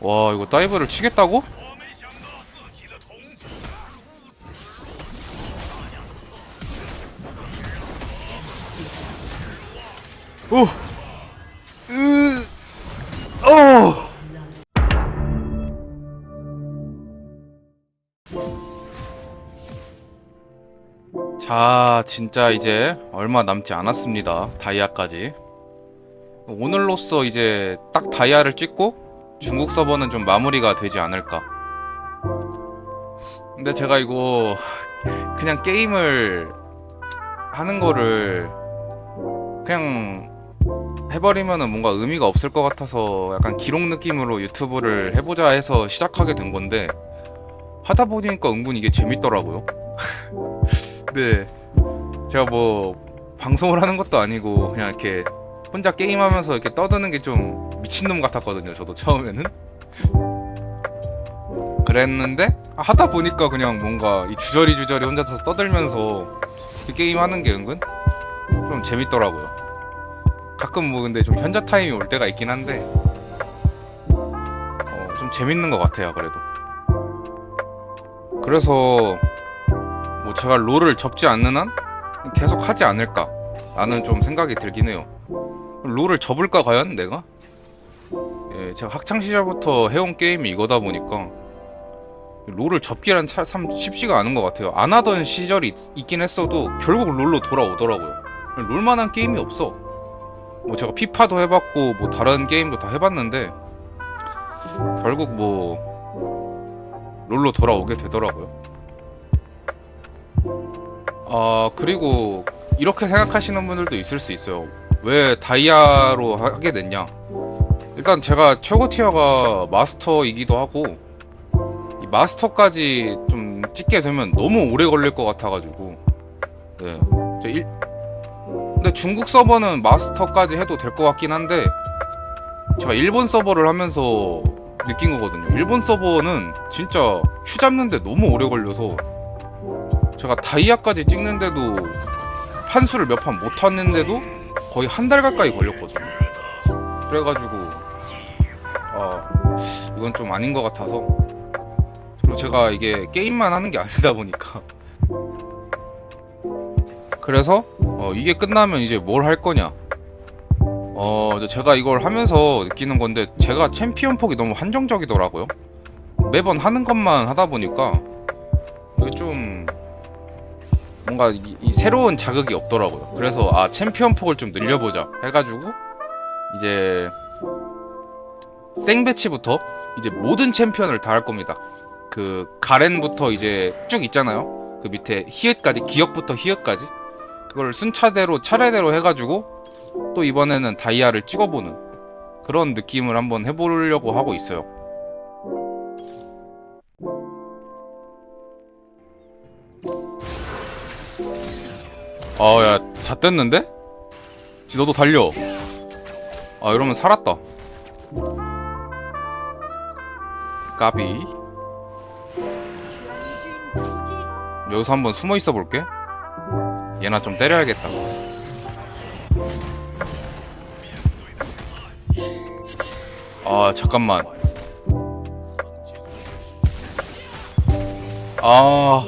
와 이거 다이브를 치겠다고? 오! 으! 어! 자, 진짜 이제 얼마 남지 않았습니다. 다이아까지. 오늘로써 이제 딱 다이아를 찍고 중국 서버는 좀 마무리가 되지 않을까. 근데 제가 이거 그냥 게임을 하는 거를 그냥 해버리면은 뭔가 의미가 없을 것 같아서 약간 기록 느낌으로 유튜브를 해보자 해서 시작하게 된 건데 하다 보니까 은근 이게 재밌더라고요. 근데 제가 뭐 방송을 하는 것도 아니고 그냥 이렇게 혼자 게임하면서 이렇게 떠드는 게 좀 미친놈 같았거든요. 저도 처음에는. 그랬는데 하다 보니까 그냥 뭔가 이 주저리 주저리 혼자서 떠들면서 이 게임 하는 게 은근 좀 재밌더라고요. 가끔 뭐 근데 좀 현자 타임이 올 때가 있긴 한데 어, 좀 재밌는 것 같아요. 그래도. 그래서 뭐 제가 롤을 접지 않는 한 계속 하지 않을까 라는 좀 생각이 들긴 해요. 롤을 접을까 과연 내가? 예, 제가 학창 시절부터 해온 게임이 이거다 보니까 롤을 접기란 참 쉽지가 않은 것 같아요. 안 하던 시절이 있, 긴 했어도 결국 롤로 돌아오더라고요. 롤만한 게임이 없어. 뭐 제가 피파도 해봤고 뭐 다른 게임도 다 해봤는데 결국 뭐 롤로 돌아오게 되더라고요. 아 그리고 이렇게 생각하시는 분들도 있을 수 있어요. 왜 다이아로 하게 됐냐? 일단 제가 최고 티어가 마스터이기도 하고 이 마스터까지 좀 찍게 되면 너무 오래 걸릴 것 같아가지고 네. 저 일... 근데 중국 서버는 마스터까지 해도 될 것 같긴 한데 제가 일본 서버를 하면서 느낀 거거든요. 일본 서버는 진짜 큐 잡는데 너무 오래 걸려서 제가 다이아까지 찍는데도 판수를 몇 판 못 탔는데도 거의 한 달 가까이 걸렸거든요. 그래가지고 아 이건 좀 아닌 것 같아서. 그리고 제가 이게 게임만 하는 게 아니다 보니까. 그래서 어, 이게 끝나면 이제 뭘 할 거냐. 어 제가 이걸 하면서 느끼는 건데 제가 챔피언 폭이 너무 한정적이더라고요. 매번 하는 것만 하다 보니까 이게 좀 뭔가 이, 이 새로운 자극이 없더라고요. 그래서 아 챔피언 폭을 좀 늘려보자 해가지고 이제 생배치부터 이제 모든 챔피언을 다 할 겁니다. 그 가렌부터 이제 쭉 있잖아요. 그 밑에 히읗까지 기억부터 히읗까지 그걸 순차대로 차례대로 해가지고 또 이번에는 다이아를 찍어보는 그런 느낌을 한번 해보려고 하고 있어요. 아야 잣됐는데? 지 너도 달려 아 이러면 살았다 까비 여기서 한번 숨어 있어 볼게 얘나 좀 때려야겠다 아 잠깐만 아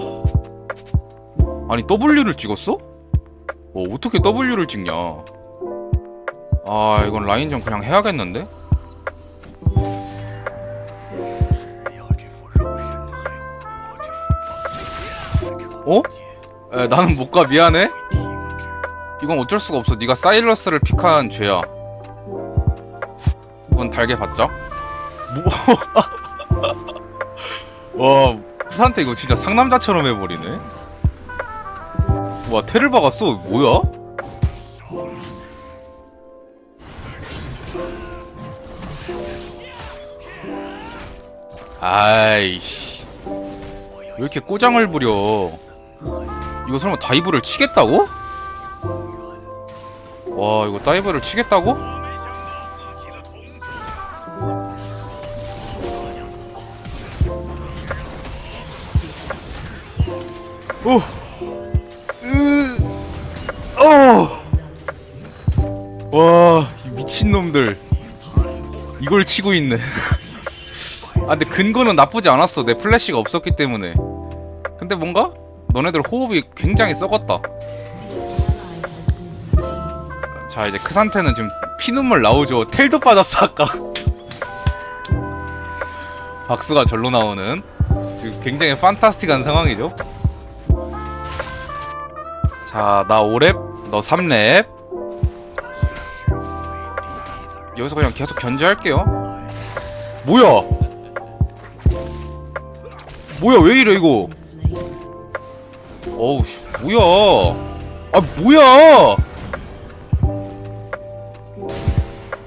아니 W를 찍었어? 어, 어떻게 W를 찍냐? 아, 이건 라인전 그냥 해야겠는데? 어? 에, 나는 못 가 미안해. 이건 어쩔 수가 없어. 네가 사일러스를 픽한 죄야. 그건 달게 받자. 뭐? 와, 프산테 이거 진짜 상남자처럼 해버리네. 와 테를 박았어 뭐야? 아이씨 왜 이렇게 꼬장을 부려 이거 설마 다이브를 치겠다고? 와 이거 다이브를 치겠다고? 오 어! 와, 이 미친놈들. 이걸 치고 있네. 아 근데 근거는 나쁘지 않았어 내 플래시가 없었기 때문에 근데 뭔가 너네들 호흡이 굉장히 썩었다. 자 이제 크산테는 지금 피눈물 나오죠. 텔도 빠졌어 아까. 박수가 절로 나오는. 지금 굉장히 판타스틱한 상황이죠. 자 나 5랩 너 3랩. 여기서 그냥 계속 견제할게요. 뭐야? 뭐야 왜 이래 이거 어우 씨 뭐야? 아 뭐야?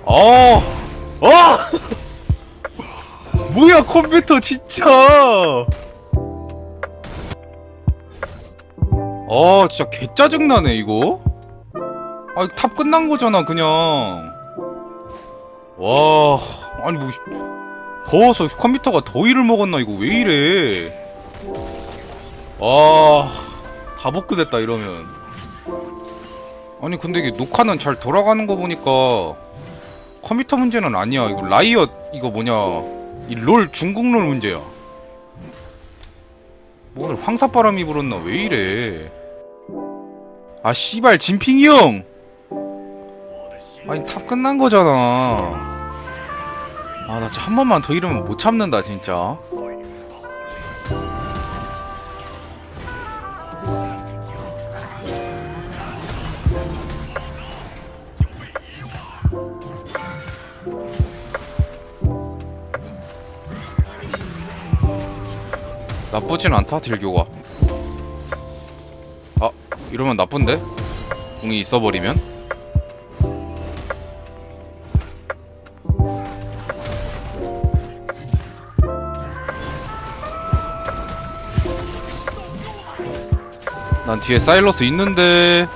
아 아! 뭐야 컴퓨터 진짜! 아 진짜 개 짜증나네 이거? 아 탑 끝난 거잖아 그냥. 와 아니 뭐 더워서 컴퓨터가 더위를 먹었나 이거 왜 이래? 와 다 복구됐다 이러면. 아니 근데 이게 녹화는 잘 돌아가는 거 보니까 컴퓨터 문제는 아니야. 이거 라이엇 이거 뭐냐. 이 롤 중국 롤 문제야. 뭐 오늘 황사바람이 불었나? 왜 이래? 아 씨발 진핑이 형! 아니 탑 끝난 거잖아. 아 나 한 번만 더 이러면 못 참는다 진짜 나쁘진 않다 딜교가 아 이러면 나쁜데? 궁이 있어버리면? 난 뒤에 사일러스 있는데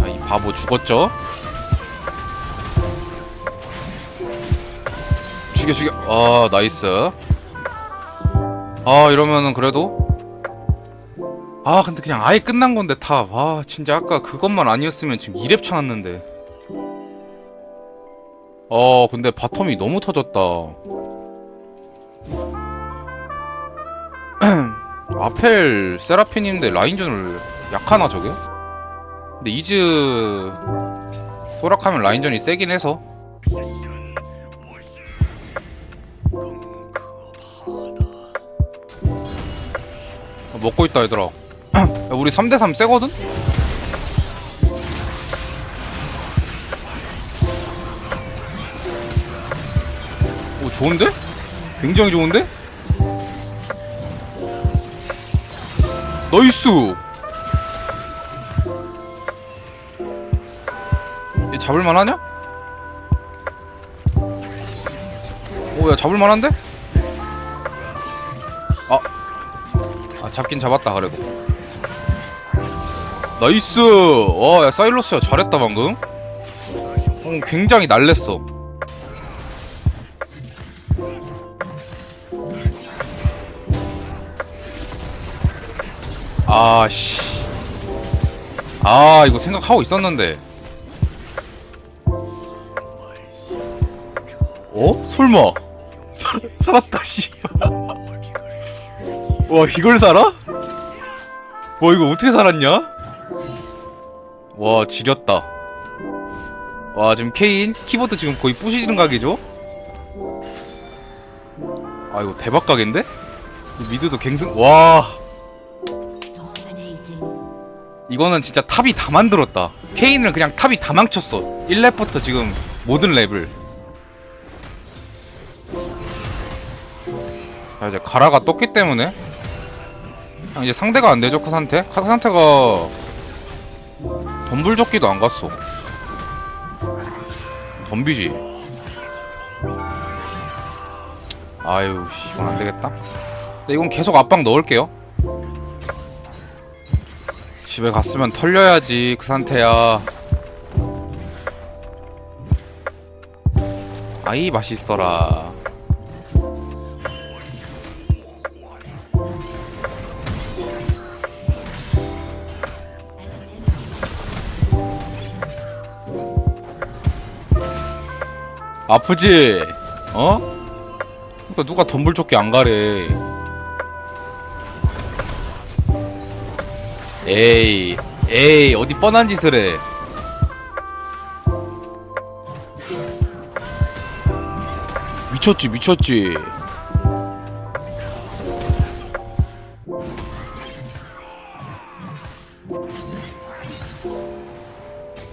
아, 이 바보 죽었죠? 죽여 죽여. 아 나이스. 아 이러면은 그래도? 아 근데 그냥 아예 끝난 건데 탑아 진짜 아까 그것만 아니었으면 지금 2렙 쳐놨는데. 어 근데 바텀이 너무 터졌다. 아펠 세라핀인데 라인전을 약하나 저게? 근데 이즈 소락하면 라인전이 세긴 해서 먹고 있다 얘들아 야, 우리 3대3 세거든? 오 좋은데? 굉장히 좋은데? 나이스 얘 잡을만하냐? 오야 잡을만한데? 아 잡긴 잡았다 그래도. 나이스! 와야 사일러스야. 잘했다 방금. 어, 굉장히 날랬어. 아씨. 아 이거 생각하고 있었는데. 어? 설마. 사, 살았다 씨 와 이걸 살아? 와 이거 어떻게 살았냐? 와 지렸다 와 지금 케인 키보드 지금 거의 부시지는 각이죠? 아 이거 대박 각인데? 미드도 갱승 와 이거는 진짜 탑이 다 만들었다 케인을 그냥 탑이 다 망쳤어 1렙부터 지금 모든 랩을 자 이제 가라가 떴기 때문에 이제 상대가 안 되죠 카산테? 카산테가 덤불적기도 안 갔어. 덤비지. 아유 씨, 이건 안 되겠다. 이건 계속 압박 넣을게요. 집에 갔으면 털려야지 그 상태야. 아이 맛있어라 아프지? 어? 그러니까 누가 덤불조끼 안 가래 에이 에이 어디 뻔한 짓을 해 미쳤지 미쳤지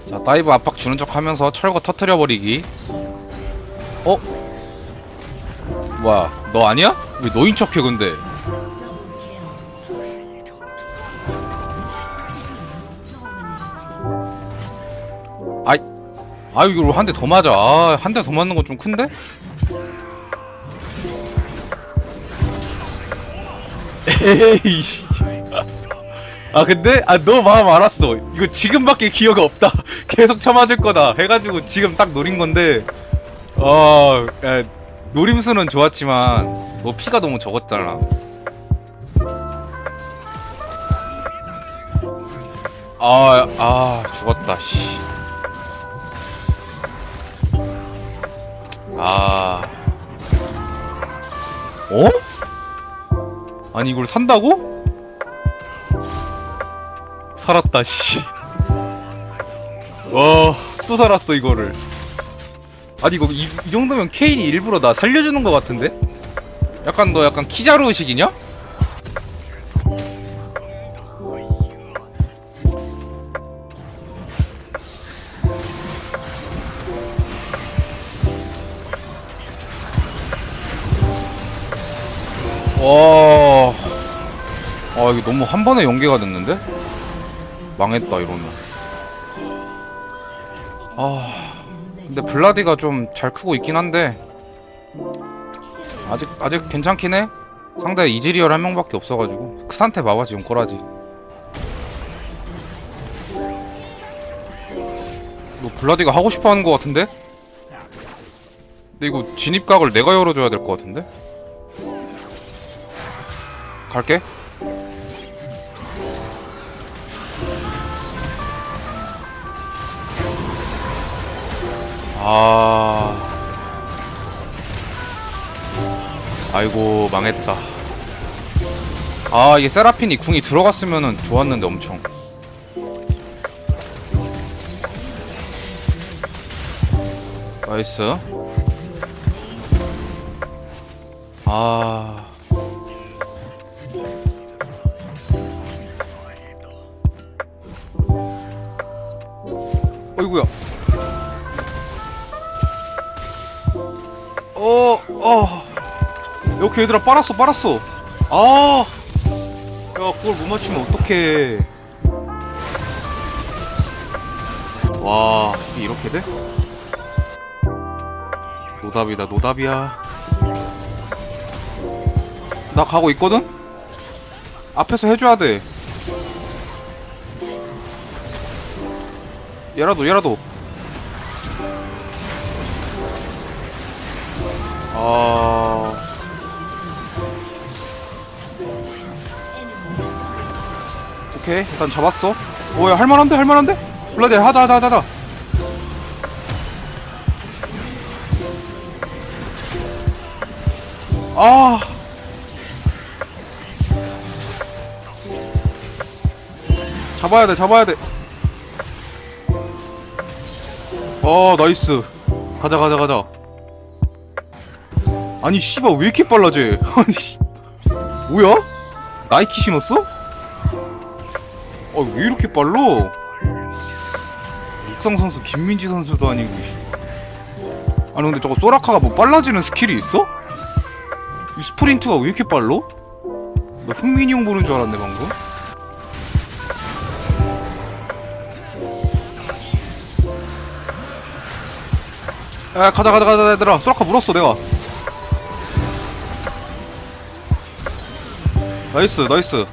자 다이브 압박 주는 척 하면서 철거 터트려 버리기 어? 뭐야 너 아니야? 왜 너인 척해 근데 아이 아 이거 한대 더 맞아 아, 한 대 더 맞는 건 좀 큰데? 에이 씨. 아 근데 아 너 마음 알았어 이거 지금밖에 기억 없다 계속 쳐맞을 거다 해가지고 지금 딱 노린 건데 어 야, 노림수는 좋았지만 너 피가 너무 적었잖아 아, 아 죽었다 씨. 아. 어? 아니 이걸 산다고? 살았다 씨. 와, 또 살았어 이거를. 아니 이거 이, 이 정도면 케인이 일부러 나 살려주는 것 같은데? 약간 너 약간 키자루 의식이냐? 와, 아 이게 너무 한 번에 연계가 됐는데? 망했다 이러면. 아, 근데 블라디가 좀 잘 크고 있긴 한데 아직 아직 괜찮긴 해. 상대 이즈리얼 한 명밖에 없어가지고 크산테 봐봐 지금 꼬라지. 너 블라디가 하고 싶어하는 것 같은데? 근데 이거 진입각을 내가 열어줘야 될 것 같은데? 갈게. 아. 아이고, 망했다. 아, 이게 세라핀이 궁이 들어갔으면은 좋았는데 엄청. 나이스. 아. 어이구야. 이렇게 얘들아 빨았어, 빨았어. 아. 야, 그걸 못 맞추면 어떡해. 와, 이렇게 돼? 노답이다, 노답이야. 나 가고 있거든? 앞에서 해줘야 돼. 얘라도 얘라도 아 오케이 일단 잡았어. 오야 할만한데 할만한데? 블라디 하자 하자 하자 하자. 아. 잡아야 돼 잡아야 돼. 어 나이스. 가자 가자 가자. 아니 씨발 왜 이렇게 빨라져 아니 씨. 뭐야? 나이키 신었어? 아왜 이렇게 빨라 육상 선수 김민지 선수도 아니고 씨. 아니 근데 저거 소라카가 뭐 빨라지는 스킬이 있어? 이 스프린트가 왜 이렇게 빨라? 나 흥민이 형 보는 줄 알았네 방금 야 가자 가자 가자 얘들아 소라카 물었어 내가 나이스 나이스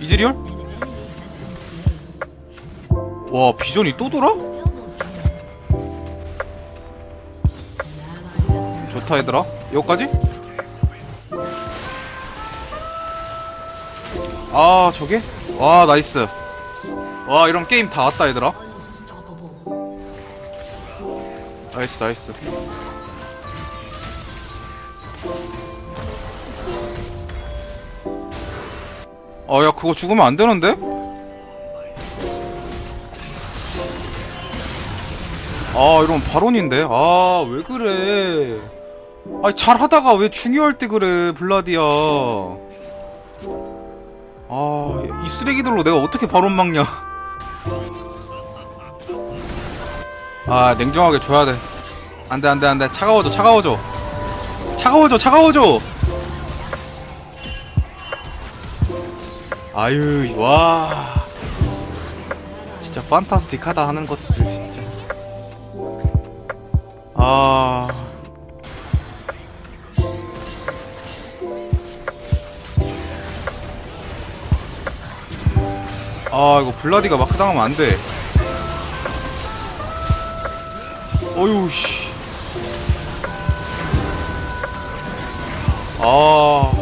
이즈리얼? 와 비전이 또 돌아? 좋다 얘들아 여기까지? 아 저게? 와 나이스 와 이런 게임 다 왔다 얘들아 나이스 나이스 아야 그거 죽으면 안 되는데? 아 이러면 바론인데? 아 왜 그래? 아 잘하다가 왜 중요할 때 그래 블라디야? 아 이 쓰레기들로 내가 어떻게 바론 막냐? 아 냉정하게 줘야 돼. 안돼 안돼 안돼. 차가워져 차가워져. 차가워져 차가워져! 아유 와. 진짜 판타스틱하다 하는 것들 아 아 이거 블라디가 마크 당하면 안 돼 어휴 씨. 아.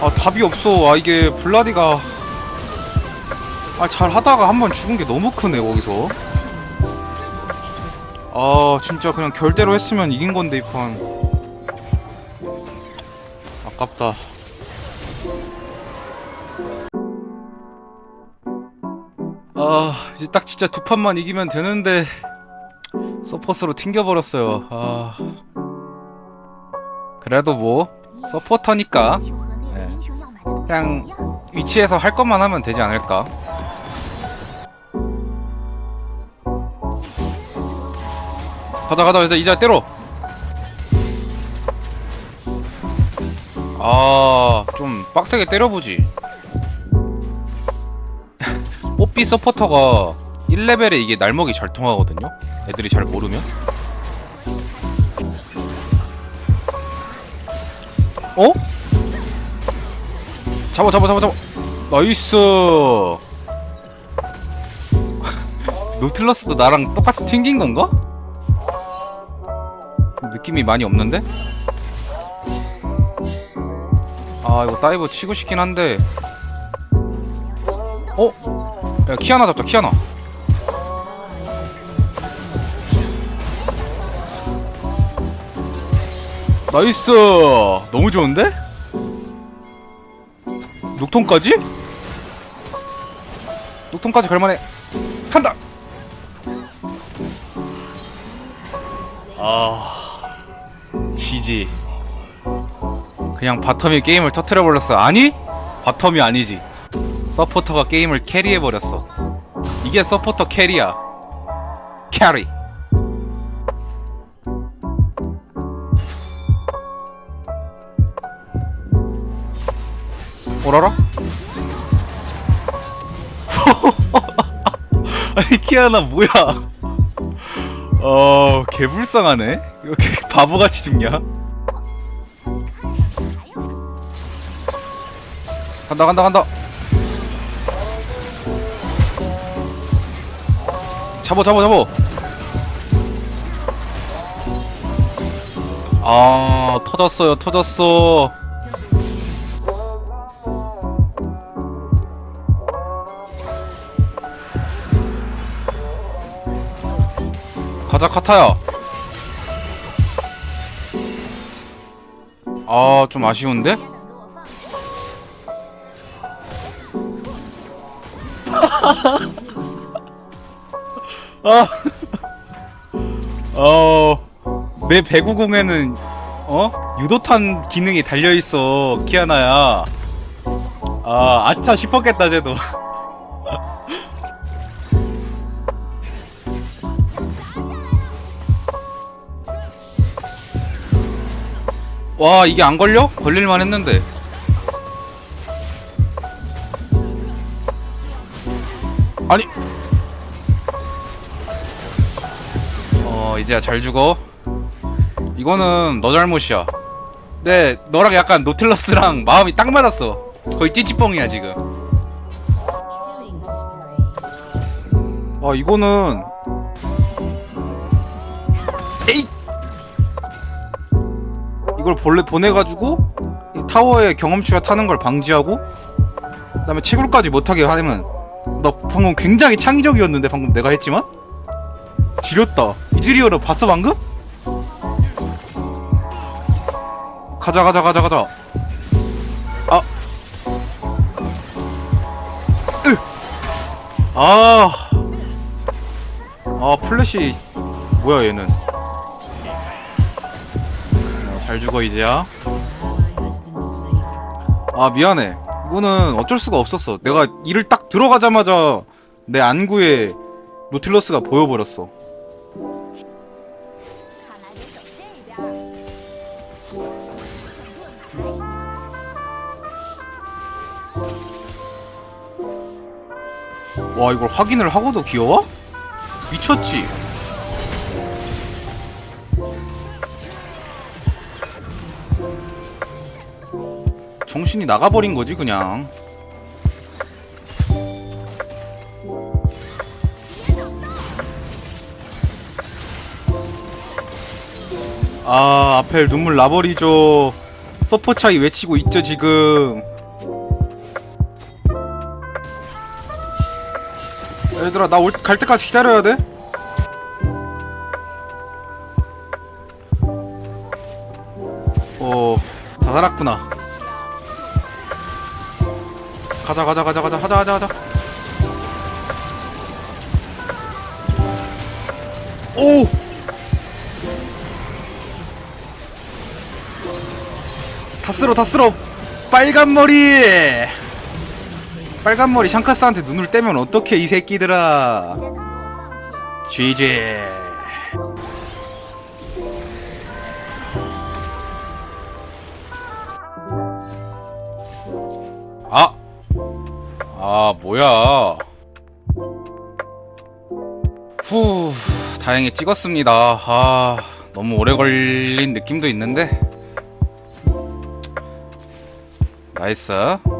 아 답이 없어. 아 이게 블라디가 아 잘 하다가 한 번 죽은 게 너무 크네 거기서. 아 진짜 그냥 결대로 했으면 이긴 건데 이 판. 아깝다. 아 이제 딱 진짜 두 판만 이기면 되는데 서포스로 튕겨버렸어요. 아. 그래도 뭐 서포터니까 네. 그냥 위치에서 할 것만 하면 되지 않을까. 가자 가자 이제 이제 때려. 아, 좀 빡세게 때려보지. 뽀삐 서포터가 1레벨에 이게 날먹이 잘 통하거든요. 애들이 잘 모르면. 어? 잡아 잡아 잡아 잡아. 나이스. 노틀러스도 나랑 똑같이 튕긴 건가? 느낌이 많이 없는데? 아 이거 다이브 치고 싶긴 한데 어? 야 키아나 잡자 키아나 나이스 너무 좋은데? 녹통까지? 녹통까지 갈만해 간다 지지. 그냥 바텀이 게임을 터트려 버렸어. 아니? 바텀이 아니지. 서포터가 게임을 캐리해 버렸어. 이게 서포터 캐리야. 캐리. 오라라? 아니 키아나 뭐야? 어 개불쌍하네? 이렇게 바보같이 죽냐 간다 간다 간다. 잡어 잡어 잡어 아 터졌어요 터졌어. 가자 카타야. 아 좀 아쉬운데? 아, 어, 내 배구공에는 어 유도탄 기능이 달려 있어 키아나야. 아, 아차 싶었겠다 쟤도. 와 이게 안 걸려? 걸릴만 했는데. 아니. 어 이제야 잘 죽어 이거는 너 잘못이야. 네 너랑 약간 노틸러스랑 마음이 딱 맞았어. 거의 찌찌뽕이야 지금. 와 이거는. 이걸 본래 보내가지고 이 타워에 경험치가 타는 걸 방지하고 그다음에 채굴까지 못하게 하면 나 방금 굉장히 창의적이었는데 방금 내가 했지만? 지렸다. 이즈리얼로 봤어 방금? 가자 가자 가자 가자. 아. 으! 아, 아 플래시. 뭐야 얘는? 어, 잘 죽어 이제야. 아 미안해. 이거는 어쩔 수가 없었어. 내가 일을 딱 들어가자마자 내 안구에 노틸러스가 보여버렸어. 와 이걸 확인을 하고도 귀여워? 미쳤지? 정신이 나가버린 거지 그냥 아 아펠 눈물 나버리죠 서포 차이 외치고 있죠 지금 얘들아 나 갈 때까지 기다려야 돼? 어, 다 살았구나. 가자, 가자, 가자, 가자, 가자, 가자, 가자. 오! 쓸어 다 쓸어 빨간 머리. 빨간 머리 샹카스한테 눈을 떼면 어떻게 이 새끼들아. GG 아! 아 뭐야. 후 다행히 찍었습니다. 아 너무 오래 걸린 느낌도 있는데. 나이스.